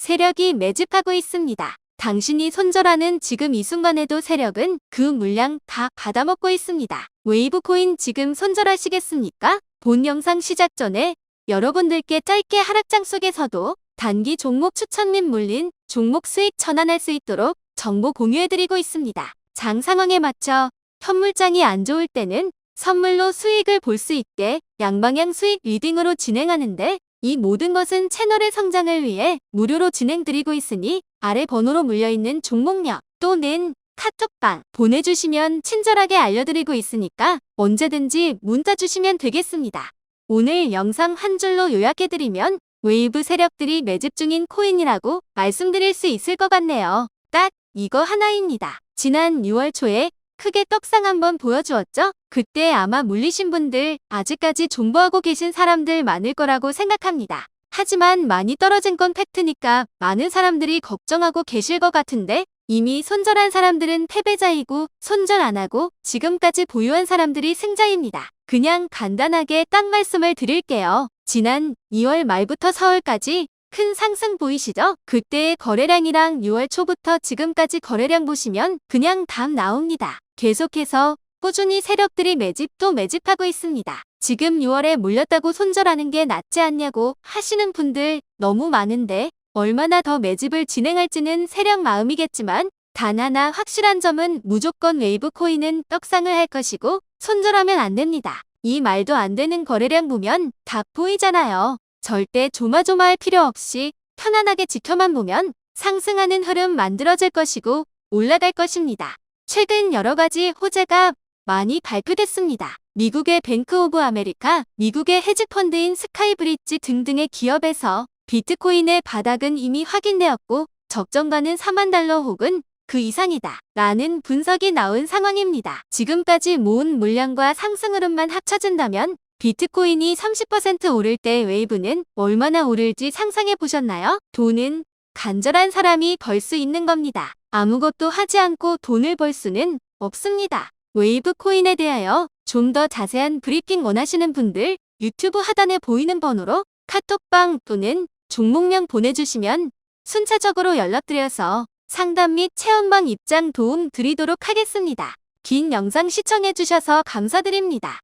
세력이 매집하고 있습니다. 당신이 손절하는 지금 이 순간에도 세력은 그 물량 다 받아먹고 있습니다. 웨이브 코인 지금 손절하시겠습니까? 본 영상 시작 전에 여러분들께 짧게 하락장 속에서도 단기 종목 추천 및 물린 종목 수익 전환할 수 있도록 정보 공유해드리고 있습니다. 장 상황에 맞춰 현물장이 안 좋을 때는 선물로 수익을 볼 수 있게 양방향 수익 리딩으로 진행하는데 이 모든 것은 채널의 성장을 위해 무료로 진행드리고 있으니 아래 번호로 물려있는 종목명 또는 카톡방 보내주시면 친절하게 알려드리고 있으니까 언제든지 문자 주시면 되겠습니다. 오늘 영상 한 줄로 요약해드리면 웨이브 세력들이 매집 중인 코인이라고 말씀드릴 수 있을 것 같네요. 딱 이거 하나입니다. 지난 6월 초에 크게 떡상 한번 보여주었죠? 그때 아마 물리신 분들 아직까지 존버하고 계신 사람들 많을 거라고 생각합니다. 하지만 많이 떨어진 건 팩트니까 많은 사람들이 걱정하고 계실 것 같은데 이미 손절한 사람들은 패배자이고 손절 안 하고 지금까지 보유한 사람들이 승자입니다. 그냥 간단하게 딱 말씀을 드릴게요. 지난 2월 말부터 4월까지 큰 상승 보이시죠? 그때의 거래량이랑 6월 초부터 지금까지 거래량 보시면 그냥 답 나옵니다. 계속해서 꾸준히 세력들이 매집 또 매집하고 있습니다. 지금 6월에 몰렸다고 손절하는 게 낫지 않냐고 하시는 분들 너무 많은데 얼마나 더 매집을 진행할지는 세력 마음이겠지만 단 하나 확실한 점은 무조건 웨이브 코인은 떡상을 할 것이고 손절하면 안 됩니다. 이 말도 안 되는 거래량 보면 다 보이잖아요. 절대 조마조마할 필요 없이 편안하게 지켜만 보면 상승하는 흐름 만들어질 것이고 올라갈 것입니다. 최근 여러 가지 호재가 많이 발표됐습니다. 미국의 뱅크 오브 아메리카, 미국의 헤지펀드인 스카이브리지 등등의 기업에서 비트코인의 바닥은 이미 확인되었고 적정가는 4만 달러 혹은 그 이상이다. 라는 분석이 나온 상황입니다. 지금까지 모은 물량과 상승 흐름만 합쳐진다면 비트코인이 30% 오를 때 웨이브는 얼마나 오를지 상상해 보셨나요? 돈은 간절한 사람이 벌 수 있는 겁니다. 아무것도 하지 않고 돈을 벌 수는 없습니다. 웨이브 코인에 대하여 좀 더 자세한 브리핑 원하시는 분들 유튜브 하단에 보이는 번호로 카톡방 또는 종목명 보내주시면 순차적으로 연락드려서 상담 및 체험방 입장 도움 드리도록 하겠습니다. 긴 영상 시청해주셔서 감사드립니다.